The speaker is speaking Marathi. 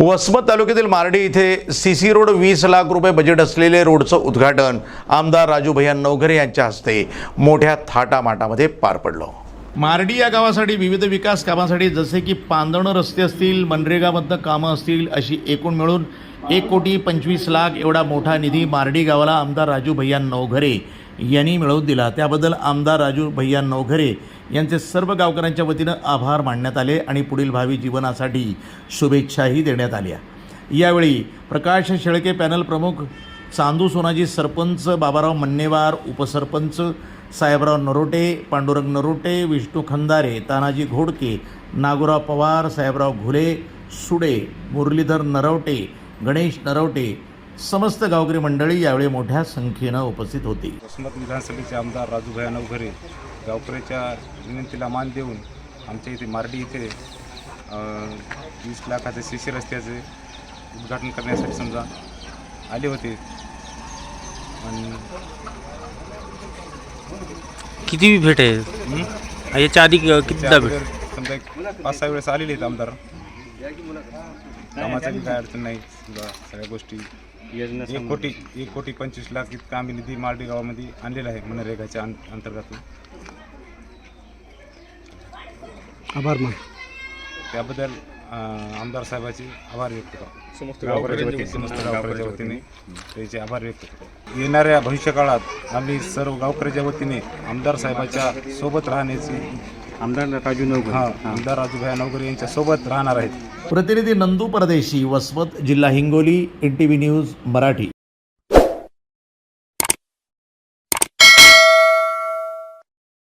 वसमत तालुक्यातील मार्डी इथे सी सी रोड वीस लाख रुपये बजेट असलेले रोडचं उद्घाटन आमदार राजू भैया नवघरे यांच्या हस्ते मोठ्या थाटामाटामध्ये पार पडलं. मार्डी या गावासाठी विविध विकास कामासाठी जसे की पांदणं रस्ते असतील मनरेगामधनं कामं असतील अशी एकूण मिळून एक कोटी पंचवीस लाख एवढा मोठा निधी मार्डी गावाला आमदार राजू भैया नवघरे यांनी मिळवून दिला. त्याबद्दल आमदार राजू भैया नवघरे यांचे सर्व गावकऱ्यांच्या वतीनं आभार मानण्यात आले आणि पुढील भावी जीवनासाठी शुभेच्छाही देण्यात आल्या. यावेळी प्रकाश शेळके पॅनल प्रमुख चांदू सोनाजी सरपंच बाबाराव मन्नेवार उपसरपंच साहेबराव नरोटे पांडुरंग नरोटे विष्णू खंदारे तानाजी घोडके नागोराव पवार साहेबराव घुले सुडे मुरलीधर नरवटे गणेश नरवटे समस्त गावकरी मंडळी यावेळी मोठ्या संख्येनं उपस्थित होती. वसमत विधानसभेचे आमदार राजूभाई नवघरे गावकऱ्याच्या विनंतीला मान देऊन आमच्या इथे मार्डी इथे वीस लाखाचे सी सी रस्त्याचे उद्घाटन करण्यासाठी समजा आले होते. आणि किती भेट आहे? हं? याच्या आधी क- कितीदा भेट? अगोदर समजा एक पाच सहा वेळेस आलेले आहेत आमदार. कामाचं बी काय अडचण नाही. समजा सगळ्या गोष्टी एक कोटी एक कोटी पंचवीस लाख इतका आम्ही निधी मार्डी गावामध्ये आणलेला आहे मनरेगाच्या अंतर्गत आभार मान. त्याबद्दल अं, आमदार साहेबाचे आभार व्यक्त करतो. समस्त गावकऱ्याच्या वतीने समस्त गावकऱ्याच्या वतीने त्याचे आभार व्यक्त करतो. येणाऱ्या भविष्यकाळात आम्ही सर्व गावकऱ्याच्या वतीने आमदार साहेबाच्या सोबत राहण्याची आमदार राजू नवकर हा आमदार राजूभाई नवगरे यांच्या सोबत राहणार आहेत. प्रतिनिधी नंदू परदेशी वसमत जिल्हा Hingoli N T V news Marathi.